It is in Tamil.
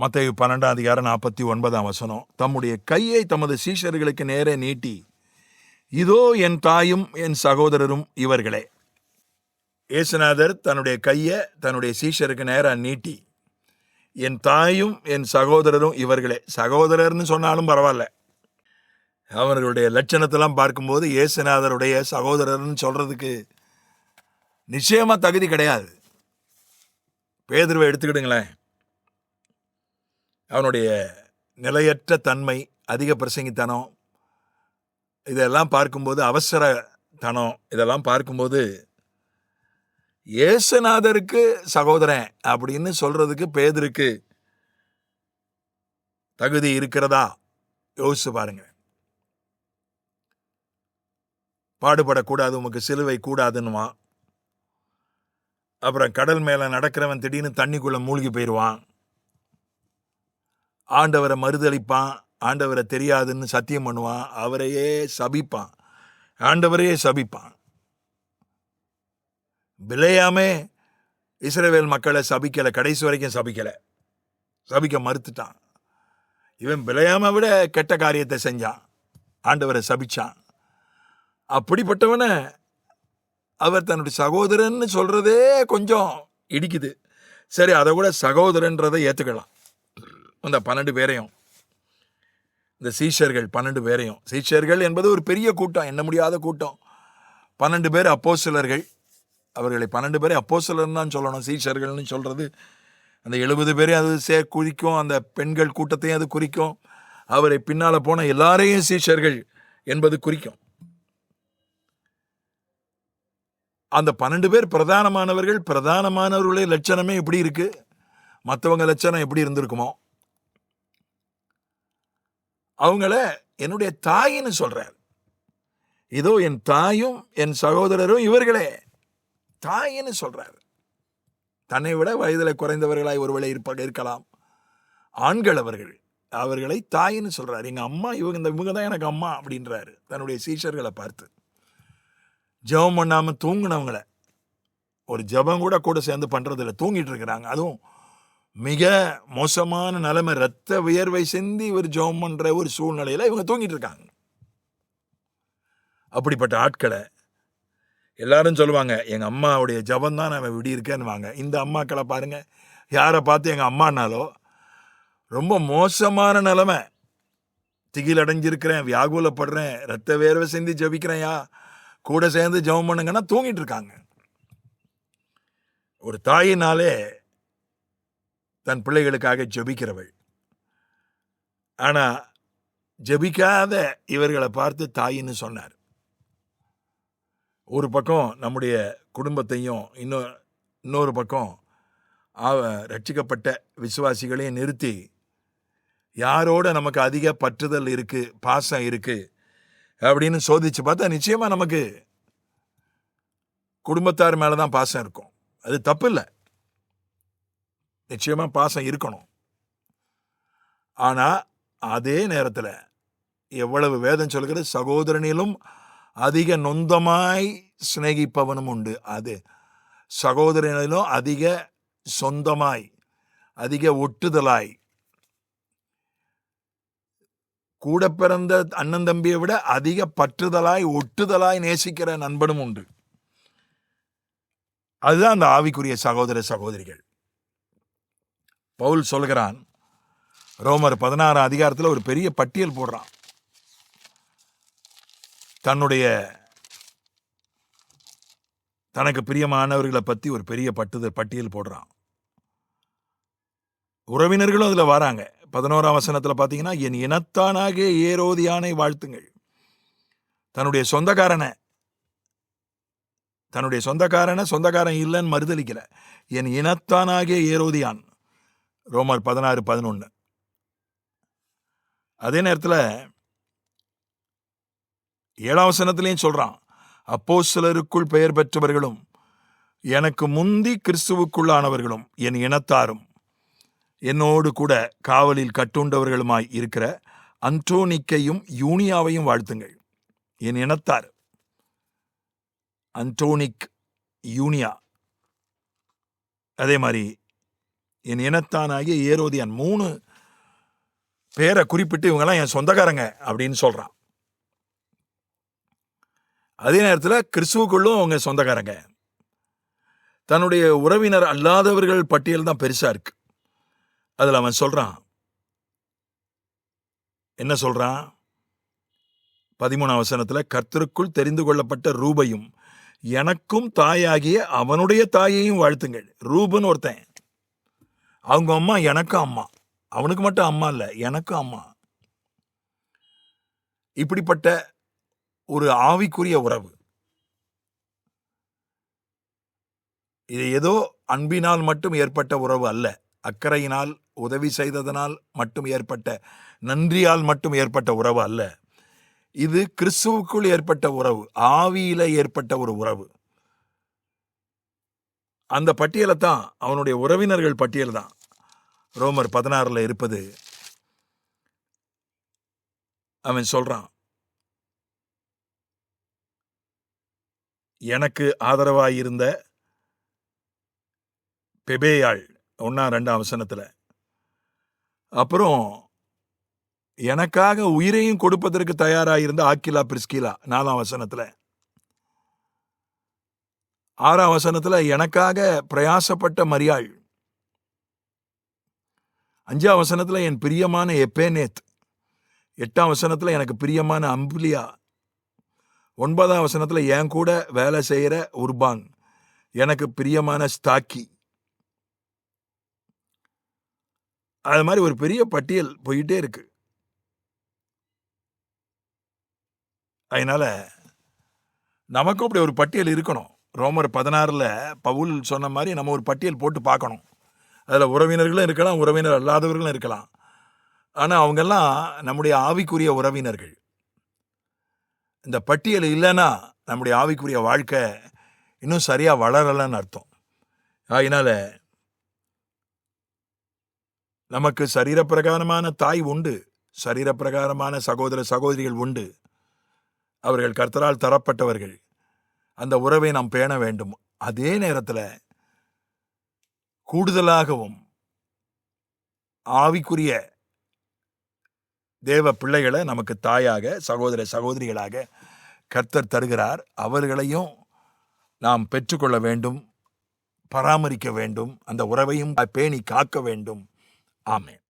மத்தேயு பன்னெண்டாம் அதிகாரம் நாற்பத்தி ஒன்பதாம் வசனம். தம்முடைய கையை தமது சீஷர்களுக்கு நேரே நீட்டி இதோ என் தாயும் என் சகோதரரும் இவர்களே. இயேசுநாதர் தன்னுடைய கையை தன்னுடைய சீஷருக்கு நேராக நீட்டி என் தாயும் என் சகோதரரும் இவர்களே. சகோதரர்னு சொன்னாலும் பரவாயில்ல. அவர்களுடைய லட்சணத்தெல்லாம் பார்க்கும்போது இயேசுநாதருடைய சகோதரர்னு சொல்கிறதுக்கு நிச்சயமாக தகுதி கிடையாது. பேதுருவை எடுத்துக்கிடுங்களேன். அவனுடைய நிலையற்ற தன்மை அதிக பிரசங்கித்தனம் இதெல்லாம் பார்க்கும்போது அவசர தனம் இதெல்லாம் பார்க்கும்போது இயேசுநாதருக்கு சகோதரன் அப்படின்னு சொல்றதுக்கு பேதருக்கு தகுதி இருக்கிறதா? யோசிச்சு பாருங்க. பாடுபடக்கூடாது உமக்கு சிலுவை கூடாதுன்னுவான். அப்புறம் கடல் மேலே நடக்கிறவன் திடீர்னு தண்ணிக்குள்ளே மூழ்கி போயிடுவான் ஆண்டவரை மறுதளிப்பான் ஆண்டவரை தெரியாதுன்னு சத்தியம் பண்ணுவான் அவரையே சபிப்பான். ஆண்டவரையே சபிப்பான். விளையாமே இஸ்ரேவேல் மக்களை சபிக்கலை கடைசி வரைக்கும் சபிக்கலை. சபிக்க மறுத்துட்டான். இவன் விளையாம விட கெட்ட காரியத்தை செஞ்சான். ஆண்டவரை சபிச்சான். அப்படிப்பட்டவனை அவர் தன்னுடைய சகோதரன்னு சொல்றதே கொஞ்சம் இடிக்குது. சரி அதை கூட சகோதரன்றதை ஏற்றுக்கலாம் அந்த பன்னெண்டு பேரையும் இந்த சீஷர்கள் பன்னெண்டு பேரையும். சீஷர்கள் என்பது ஒரு பெரிய கூட்டம் எண்ண முடியாத கூட்டம். பன்னெண்டு பேர் அப்போ சிலர்கள் அவர்களை பன்னெண்டு பேரை அப்போஸ்தலர்னு தான் சொல்லணும் சீஷர்கள்னு சொல்கிறது அந்த எழுபது பேரையும் அது சே குறிக்கும் அந்த பெண்கள் கூட்டத்தையும் அது குறிக்கும். அவரை பின்னால் போன எல்லாரையும் சீஷர்கள் என்பது குறிக்கும். அந்த பன்னெண்டு பேர் பிரதானமானவர்கள் பிரதானமானவர்களுடைய லட்சணமே எப்படி இருக்குது மற்றவங்க லட்சணம் எப்படி இருந்திருக்குமோ? அவங்கள என்னுடைய தாயின்னு சொல்றார். இதோ என் தாயும் என் சகோதரரும் இவர்களே தாயின்னு சொல்றார். தன்னை விட வயதில் குறைந்தவர்களாய் ஒருவேளை இருப்பாக இருக்கலாம். ஆண்கள் அவர்கள் அவர்களை தாயின்னு சொல்கிறார் எங்க அம்மா இவங்க இந்த இவங்க தான் எனக்கு அம்மா அப்படின்றாரு. தன்னுடைய சீஷர்களை பார்த்து. ஜெபம் பண்ணாம தூங்கினவங்கள ஒரு ஜெபம் கூட கூட சேர்ந்து பண்றது தூங்கிட்டு இருக்கிறாங்க. அதுவும் மிக மோசமான நிலைமை ரத்த வியர்வை சிந்தி இவர் ஜெபம் பண்ற ஒரு சூழ்நிலையில இவங்க தூங்கிட்டு இருக்காங்க. அப்படிப்பட்ட ஆட்களை எல்லாரும் சொல்லுவாங்க எங்க அம்மாவுடைய ஜபம் தான் நான் விடி இருக்கேன்னுவாங்க. இந்த அம்மாக்களை பாருங்க யாரை பார்த்து எங்க அம்மானாலோ ரொம்ப மோசமான நிலைமை. திகில் அடைஞ்சிருக்கிறேன் வியாகுலப்படுறேன் ரத்த வேர்வை சிந்தி ஜபிக்கிறேன்யா கூட சேர்ந்து ஜெபம் பண்ணுங்கன்னா தூங்கிட்டு இருக்காங்க. ஒரு தாயினாலே தன் பிள்ளைகளுக்காக ஜெபிக்கிறவள். ஆனால் ஜெபிக்காத இவர்களை பார்த்து தாயின்னு சொன்னார். ஒரு பக்கம் நம்முடைய குடும்பத்தையும் இன்னொரு இன்னொரு பக்கம் ஆவ- ரட்சிக்கப்பட்ட விசுவாசிகளையும் நிறுத்தி யாரோட நமக்கு அதிக பற்றுதல் இருக்குது பாசம் இருக்குது அப்படின்னு சோதிச்சு பார்த்தா நிச்சயமாக நமக்கு குடும்பத்தார் மேலே தான் பாசம் இருக்கும். அது தப்பு இல்லை நிச்சயமாக பாசம் இருக்கணும். ஆனால் அதே நேரத்தில் எவ்வளவு வேதம் சொல்கிறது சகோதரனிலும் அதிக நொந்தமாய் சிநேகிப்பவனும் உண்டு. அது சகோதரனிலும் அதிக சொந்தமாய் அதிக ஒட்டுதலாய். கூட பிறந்த அண்ணன் தம்பியை விட அதிக பற்றுதலாய் ஒட்டுதலாய் நேசிக்கிற நண்பனும் உண்டு. அதுதான் அந்த ஆவிக்குரிய சகோதர சகோதரிகள். பவுல் சொல்கிறான் ரோமர் பதினாறாம் அதிகாரத்தில் ஒரு பெரிய பட்டியல் போடுறான். தன்னுடைய தனக்கு பிரியமானவர்களை பற்றி ஒரு பெரிய பட்டு பட்டியல் போடுறான். உறவினர்களும் அதில் வராங்க. பதினோராம் வசனத்தில் பார்த்தீங்கன்னா என் இனத்தானாக ஏரோதியானை வாழ்த்துங்கள். தன்னுடைய சொந்தக்காரனை தன்னுடைய சொந்தக்காரனை சொந்தக்காரன் இல்லைன்னு மறுதலிக்கல. என் இனத்தானாகிய ஏரோதியான் ரோமர் பதினாறு பதினொன்னு. அதே நேரத்தில் ஏழாம் வசனத்திலையும் சொல்கிறான் அப்போ சிலருக்குள் பெயர் பெற்றவர்களும் எனக்கு முந்தி கிறிஸ்துவுக்குள்ளானவர்களும் என் இனத்தாரும் என்னோடு கூட காவலில் கட்டுண்டவர்களுமாய் இருக்கிற அன்டோனிக்கையும் யூனியாவையும் வாழ்த்துங்கள் என் இனத்தார். அன்டோனிக் யூனியா. அதே மாதிரி என் இனத்தானாகிய ஏரோதியான் மூணு பேரை குறிப்பிட்டு இவங்கெல்லாம் என் சொந்தக்காரங்க அப்படின்னு சொல்கிறான் அதே நேரத்தில் கிறிஸ்துவுக்குள்ளும் அவங்க சொந்தக்காரங்க. தன்னுடைய உறவினர் அல்லாதவர்கள் பட்டியல் தான் பெருசாக இருக்கு. அதில் அவன் சொல்கிறான் என்ன சொல்கிறான் பதிமூணாம் வசனத்தில் கர்த்தருக்குள் தெரிந்து கொள்ளப்பட்ட ரூபையும் எனக்கும் தாயாகிய அவனுடைய தாயையும் வாழ்த்துங்கள். ரூபன் ஒருத்தன். அவங்க அம்மா எனக்கும் அம்மா. அவனுக்கு மட்டும் அம்மா இல்லை எனக்கும் அம்மா. இப்படிப்பட்ட ஒரு ஆவிக்குரிய உறவு. இது ஏதோ அன்பினால் மட்டும் ஏற்பட்ட உறவு அல்ல. அக்கறையினால் உதவி செய்ததனால் மட்டும் ஏற்பட்ட நன்றியால் மட்டும் ஏற்பட்ட உறவு அல்ல. இது கிறிஸ்துவுக்குள் ஏற்பட்ட உறவு ஆவியில ஏற்பட்ட ஒரு உறவு. அந்த பட்டியலை தான் அவனுடைய உறவினர்கள் பட்டியல் தான். ரோமர் பதினாறில் இருப்பது அவன் சொல்கிறான் எனக்கு ஆதரவாயிருந்த பெபேயாள் ஒன்றா ரெண்டாம் வசனத்தில். அப்புறம் எனக்காக உயிரையும் கொடுப்பதற்கு தயாராக இருந்த ஆக்கிலா பிரிஸ்கிலா நாலாம் வசனத்தில். ஆறாம் வசனத்தில் எனக்காக பிரயாசப்பட்ட மரியாள். அஞ்சாம் வசனத்தில் என் பிரியமான எப்பேனேத். எட்டாம் வசனத்தில் எனக்கு பிரியமான அம்புலியா. ஒன்பதாம் வசனத்தில் என் கூட வேலை செய்கிற உர்பான். எனக்கு பிரியமான ஸ்டாக்கி அது மாதிரி ஒரு பெரிய பட்டியல் போயிட்டே இருக்கு. அதனால நமக்கும் அப்படி ஒரு பட்டியல் இருக்கணும். ரோமர் பதினாறில் பவுல் சொன்ன மாதிரி நம்ம ஒரு பட்டியல் போட்டு பார்க்கணும். அதில் உறவினர்களும் இருக்கலாம் உறவினர் அல்லாதவர்களும் இருக்கலாம். ஆனால் அவங்கெல்லாம் நம்முடைய ஆவிக்குரிய உறவினர்கள். இந்த பட்டியல் இல்லைன்னா நம்முடைய ஆவிக்குரிய வாழ்க்கை இன்னும் சரியாக வளரலைன்னு அர்த்தம். அதனால் நமக்கு சரீரப்பிரகாரமான தாய் உண்டு. சரீரப்பிரகாரமான சகோதர சகோதரிகள் உண்டு. அவர்கள் கர்த்தரால் தரப்பட்டவர்கள். அந்த உறவை நாம் பேண வேண்டும். அதே நேரத்தில் கூடுதலாகவும் ஆவிக்குரிய தேவ பிள்ளைகளை நமக்கு தாயாக சகோதர சகோதரிகளாக கர்த்தர் தருகிறார். அவர்களையும் நாம் பெற்றுக்கொள்ள வேண்டும் பராமரிக்க வேண்டும் அந்த உறவையும் பேணி காக்க வேண்டும். ஆமேன்.